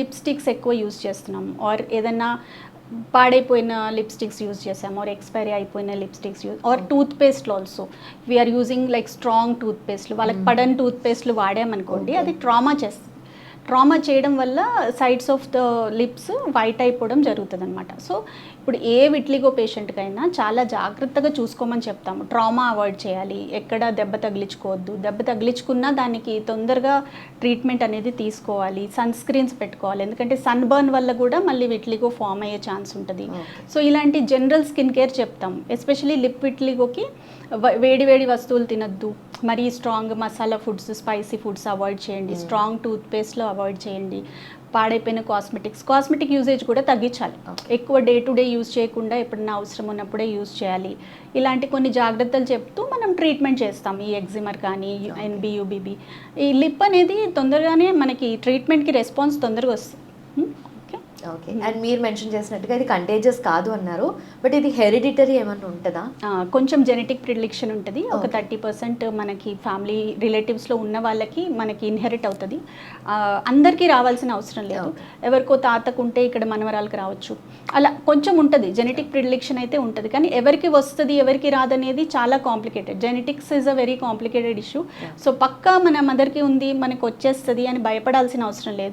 Lipsticks ఎక్కువ use చేస్తున్నాం. Or ఏదన్నా పాడైపోయిన లిప్స్టిక్స్ యూజ్ చేసాం ఆర్ ఎక్స్పైరీ అయిపోయిన lipsticks use or tooth పేస్ట్లు also we're using like strong tooth పేస్ట్లు వాళ్ళకి పడని టూత్ పేస్ట్లు వాడామనుకోండి అది ట్రామా చేస్తుంది ట్రామా చేయడం వల్ల sides of the lips white అయిపోవడం జరుగుతుంది అనమాట సో ఇప్పుడు ఏ విట్లిగో పేషెంట్కైనా చాలా జాగ్రత్తగా చూసుకోమని చెప్తాము. ట్రామా అవాయిడ్ చేయాలి. ఎక్కడ దెబ్బ తగిలించుకోవద్దు. దెబ్బ తగిలించుకున్నా దానికి తొందరగా ట్రీట్మెంట్ అనేది తీసుకోవాలి. సన్ స్క్రీన్స్ పెట్టుకోవాలి. ఎందుకంటే సన్ బర్న్ వల్ల కూడా మళ్ళీ విట్లిగో ఫామ్ అయ్యే ఛాన్స్ ఉంటుంది. సో ఇలాంటి జనరల్ స్కిన్ కేర్ చెప్తాం. ఎస్పెషలీ లిప్ విట్లిగోకి వేడి వేడి వస్తువులు తినద్దు. మరీ strong masala foods spicy foods avoid చేయండి. స్ట్రాంగ్ టూత్ పేస్ట్లో అవాయిడ్ చేయండి. పాడైపోయిన కాస్మెటిక్స్. కాస్మెటిక్ యూసేజ్ కూడా తగ్గించాలి. ఎక్కువ డే టు డే యూజ్ చేయకుండా ఎప్పుడన్నా అవసరం ఉన్నప్పుడే యూజ్ చేయాలి. ఇలాంటి కొన్ని జాగ్రత్తలు చెప్తూ మనం ట్రీట్మెంట్ చేస్తాం. ఈ ఎగ్జిమర్ కానీ ఎన్బియూబిబి ఈ లిప్ అనేది తొందరగానే మనకి ట్రీట్మెంట్కి రెస్పాన్స్ తొందరగా వస్తుంది? ఓకే అండ్ మీరు మెన్షన్ చేసినట్టుగా ఇది కంటేజియస్ కాదు అన్నారు. బట్ ఇది హెరిడిటరీ ఏమన్నా ఉంటుందా? కొంచెం జెనెటిక్ ప్రిడిక్షన్ ఉంటుంది. ఒక థర్టీ పర్సెంట్ మనకి ఫ్యామిలీ రిలేటివ్స్లో ఉన్న వాళ్ళకి మనకి ఇన్హెరిట్ అవుతుంది. అందరికీ రావాల్సిన అవసరం లేదు. ఎవరికో తాతకు ఉంటే ఇక్కడ మనవరాలకు రావచ్చు. అలా కొంచెం ఉంటుంది. జెనెటిక్ ప్రిడిక్షన్ అయితే ఉంటుంది. కానీ ఎవరికి వస్తుంది ఎవరికి రాదనేది చాలా complicated genetics is a very complicated issue so పక్కా మన మదర్కి ఉంది మనకు వచ్చేస్తుంది అని భయపడాల్సిన అవసరం లేదు.